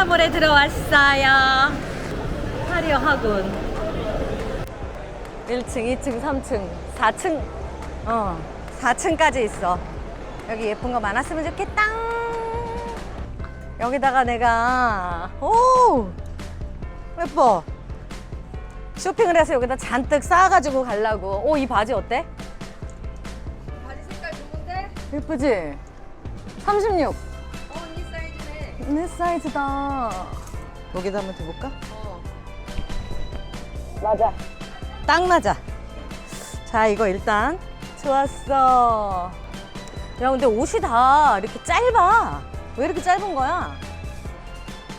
프라모레 들어왔어요. 화려 학원. 1층, 2층, 3층, 4층. 어, 4층까지 있어. 여기 예쁜 거 많았으면 좋겠다. 여기다가 내가 오 예뻐. 쇼핑을 해서 여기다 잔뜩 쌓아가지고 가려고. 오, 이 바지 어때? 바지 색깔 좋은데? 예쁘지? 36. 내 사이즈다. 여기다 한번 대볼까? 어. 맞아. 딱 맞아. 자, 이거 일단 좋았어. 야, 근데 옷이 다 이렇게 짧아. 왜 이렇게 짧은 거야?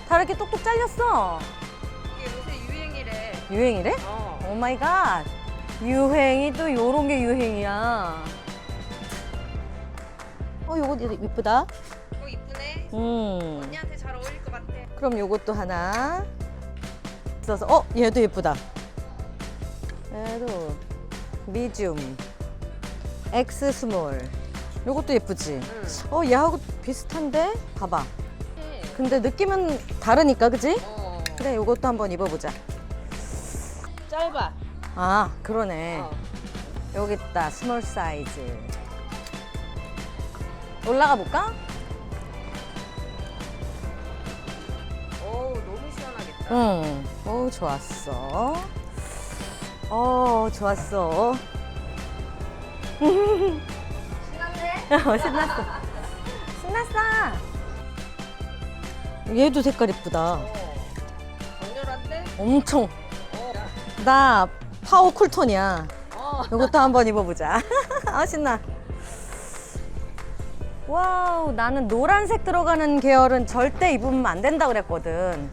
다 이렇게 똑똑 잘렸어. 이게 요새 유행이래. 유행이래? 어. 오 마이 갓. 유행이 또 요런 게 유행이야. 어, 요거 이쁘다. 음. 언니한테 잘 어울릴 것 같아. 그럼 요것도 하나 써서 어 얘도 예쁘다 얘도 미디움 X 스몰 요것도 예쁘지 응. 어 얘하고 비슷한데 봐봐 네. 근데 느낌은 다르니까 그지 어. 그래 요것도 한번 입어보자 짧아. 아 그러네 어. 여기 있다 스몰 사이즈 올라가 볼까 응. 오, 좋았어. 어, 좋았어. 신났네? 어, 신났어. 신났어. 얘도 색깔 이쁘다. 어. 강렬한데? 엄청. 어. 나 파워 쿨톤이야. 어. 이것도 한번 입어보자. 아, 신나. 와우, 나는 노란색 들어가는 계열은 절대 입으면 안 된다 그랬거든.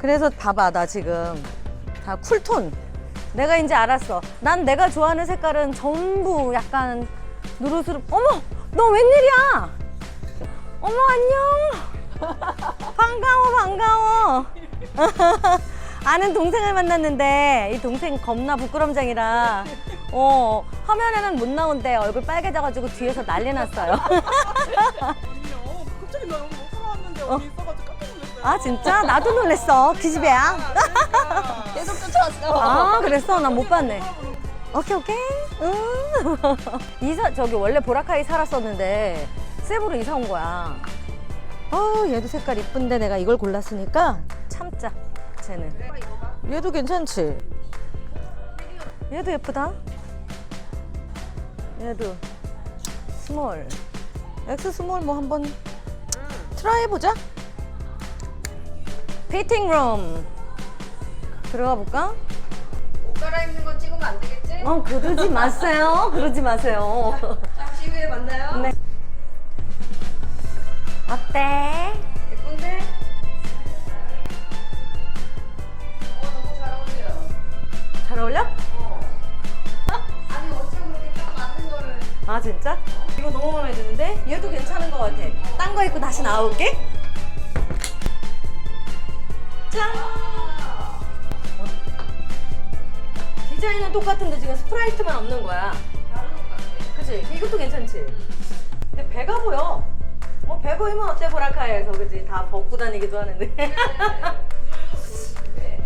그래서 봐봐, 나 지금 다 쿨톤. 내가 이제 알았어. 난 내가 좋아하는 색깔은 전부 약간 누르스름. 어머, 너 웬일이야? 어머, 안녕. 반가워, 반가워. 아는 동생을 만났는데 이 동생 겁나 부끄럼쟁이라 어 화면에는 못 나온대 얼굴 빨개져가지고 뒤에서 난리 났어요. 아니요. 갑자기 나 여기 못 살아왔는데 어. 어디 있어가지고. 아 진짜 나도 놀랬어 기집애야. 계속 쫓아왔어. 아 그랬어 나못 봤네. 오케이 오케이. 응. 이사 저기 원래 보라카이 살았었는데 세부로 이사 온 거야. 어 얘도 색깔 이쁜데 내가 이걸 골랐으니까 참자 쟤는. 얘도 괜찮지? 얘도 예쁘다. 얘도 스몰. X 스몰 뭐 한번 응. 트라이 해보자. 피팅 룸 들어가 볼까? 옷 갈아입는 건 찍으면 안 되겠지? 어 그러지 마세요. 그러지 마세요. 잠시 후에 만나요. 네. 어때? 짠! 어. 디자인은 똑같은데 지금 스프라이트만 없는 거야. 다른 옷 같아. 그치? 이것도 괜찮지? 근데 배가 보여. 뭐 배 보이면 어때 보라카이에서 그지? 다 벗고 다니기도 하는데.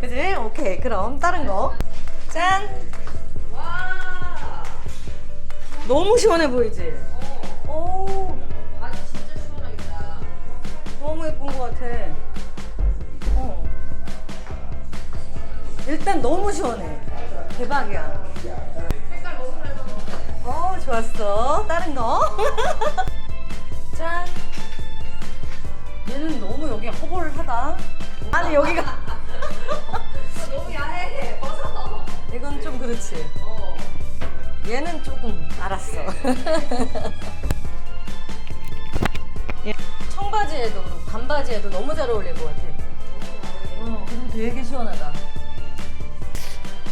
그지? 오케이 그럼 다른 거. 짠! 와. 너무 시원해 보이지? 일단 너무 시원해. 대박이야. 어, 좋았어. 다른 거. 짠. 얘는 너무 여기 허벌하다. 아니, 여기가. 너무 야해. 벗어. 이건 좀 그렇지. 어. 얘는 조금 알았어. 얘 청바지에도 반바지에도 너무 잘 어울릴 것 같아. 어, 그리고 되게 시원하다.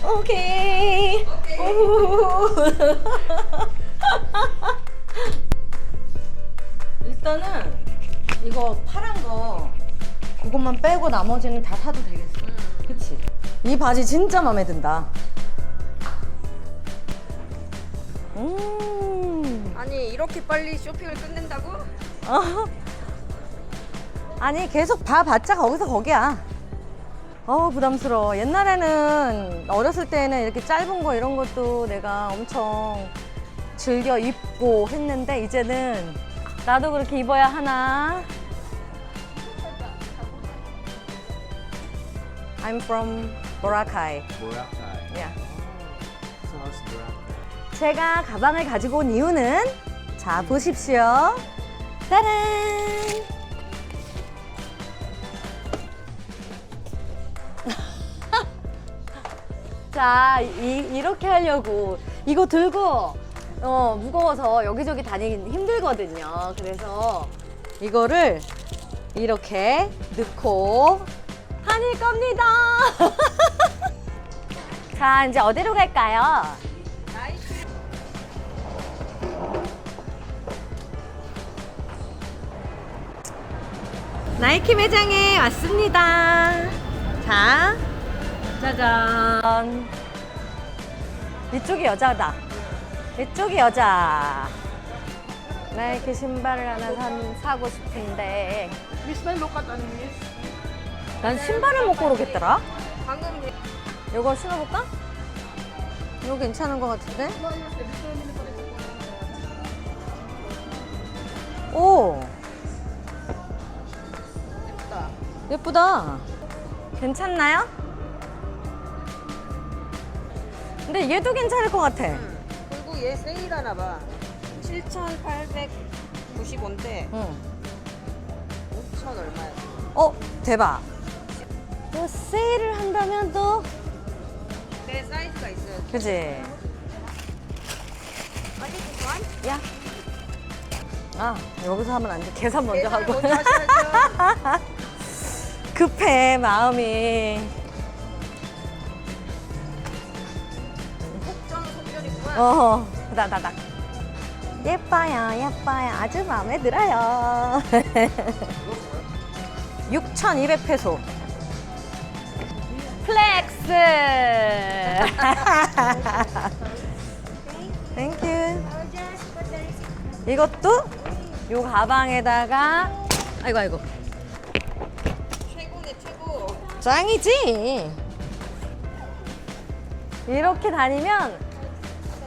오케이. 오케이. 오. 일단은 이거 파란 거 그것만 빼고 나머지는 다 사도 되겠어. 응. 그치? 이 바지 진짜 마음에 든다. 음. 아니, 이렇게 빨리 쇼핑을 끝낸다고? 어. 아니 계속 봐봤자 거기서 거기야. 어우 부담스러워. 옛날에는 어렸을 때는 이렇게 짧은 거 이런 것도 내가 엄청 즐겨 입고 했는데 이제는 나도 그렇게 입어야 하나? I'm from Boracay. Boracay. Yeah. So how's Boracay? 제가 가방을 가지고 온 이유는 자 보십시오. 따란. 자, 이, 이렇게 하려고 이거 들고 어, 무거워서 여기저기 다니기 힘들거든요. 그래서 이거를 이렇게 넣고 다닐 겁니다. 자, 이제 어디로 갈까요? 나이키 매장에 왔습니다. 자, 짜잔. 이쪽이 여자다. 이쪽이 여자. 나이키 신발을 하나 산, 사고 싶은데. 난 신발을 못 고르겠더라. 방금 이거 신어볼까? 이거 괜찮은 것 같은데? 오! 예쁘다. 예쁘다. 괜찮나요? 근데 얘도 괜찮을 것 같아. 그리고 얘 세일하나 봐. 7,890원대 응. 5천 얼마야? 어, 대박. 또 세일을 한다면 또, 내 사이즈가 있어요. 그지? 야. 아, 여기서 하면 안 돼. 계산 먼저 계산을 하고. 먼저 하셔야죠. 급해, 마음이. 어, 다다닥. 예뻐요, 예뻐요. 아주 마음에 들어요. 6,200페소. 플렉스. 땡큐. 이것도 요 가방에다가 아이고 아이고 최고네 최고. 짱이지. 이렇게 다니면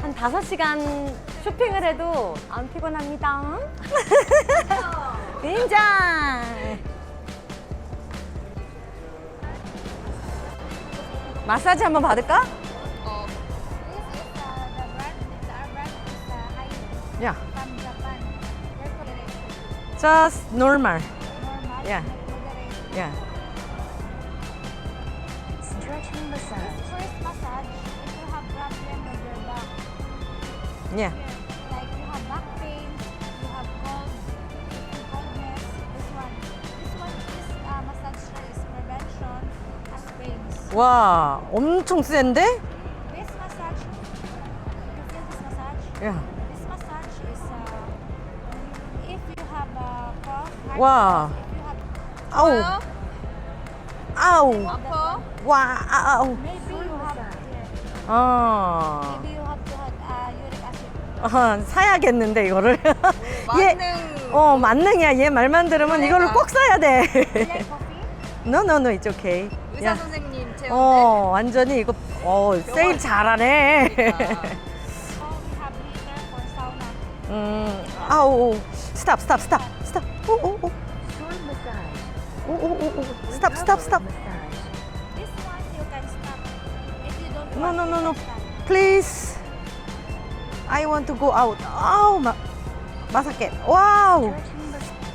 한 5시간 쇼핑을 해도 안 피곤합니다. 인정. 마사지 한번 받을까? 어. Uh, uh, moderate. just normal. Yeah. 야, Stretching massage. First massage, 야. like you have back pain, you have cold, coldness, this one. This one is uh, massage is prevention as pains. 와, 엄청 센데? This massage, you feel this massage? 야, This massage is uh, if you have a cough, high Wow. cough, if you have 아우, 아우? 와, 아우. maybe you have yeah, 어, maybe you 어, 사야겠는데 이거를. 얘, 만능. 어, 만능이야. 얘 말만 들으면 이걸로 꼭 사야 돼. Coffee? no, no, no, it's okay. 의사 야, 선생님 체온대. 어, 완전히 이거, 어, 세일 잘하네. 그러니까. Oh, we have heater for sauna. 음, 아우, 스탑, 스탑, 스탑, 스탑. 오, 오, 오. 오, 오, 오, 오. 스탑, 스탑, 스탑. This one you can stop. If you don't No, want, no, you no, no. can stop. Please. I want to go out. 아우, 마, 마사켓. 와우.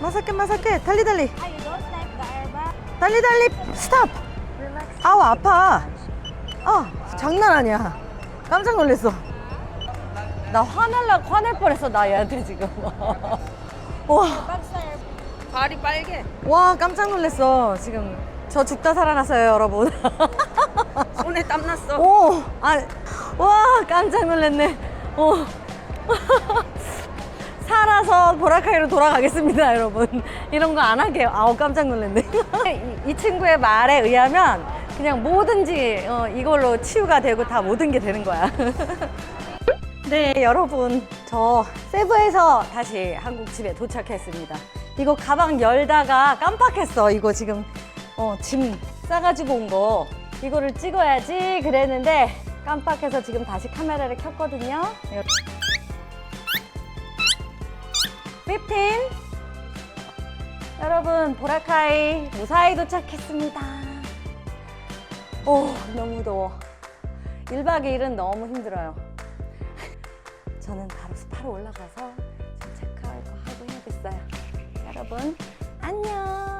마사켓, 마사켓. 달리, 달리. 달리, 달리. 스탑. 아우, 아파. 아, 장난 아니야. 깜짝 놀랐어. 나 화날라, 화낼 뻔했어, 나 얘한테 지금. 와, 발이 빨개. 와, 깜짝 놀랐어. 지금. 저 죽다 살아났어요, 여러분. 손에 땀 났어. 오, 아, 와, 깜짝 놀랐네. 어. 살아서 보라카이로 돌아가겠습니다, 여러분. 이런 거 안 하게요. 아우, 깜짝 놀랐네. 이, 이 친구의 말에 의하면 그냥 뭐든지 어, 이걸로 치유가 되고 다 모든 게 되는 거야. 네, 여러분. 저 세부에서 다시 한국 집에 도착했습니다. 이거 가방 열다가 깜빡했어. 이거 지금 어, 짐 싸가지고 온 거. 이거를 찍어야지 그랬는데 깜빡해서 지금 다시 카메라를 켰거든요. 15. 여러분, 보라카이 무사히 도착했습니다. 오, 너무 더워. 1박 2일은 너무 힘들어요. 저는 바로 스파로 올라가서 거 하고 해야겠어요. 여러분, 안녕.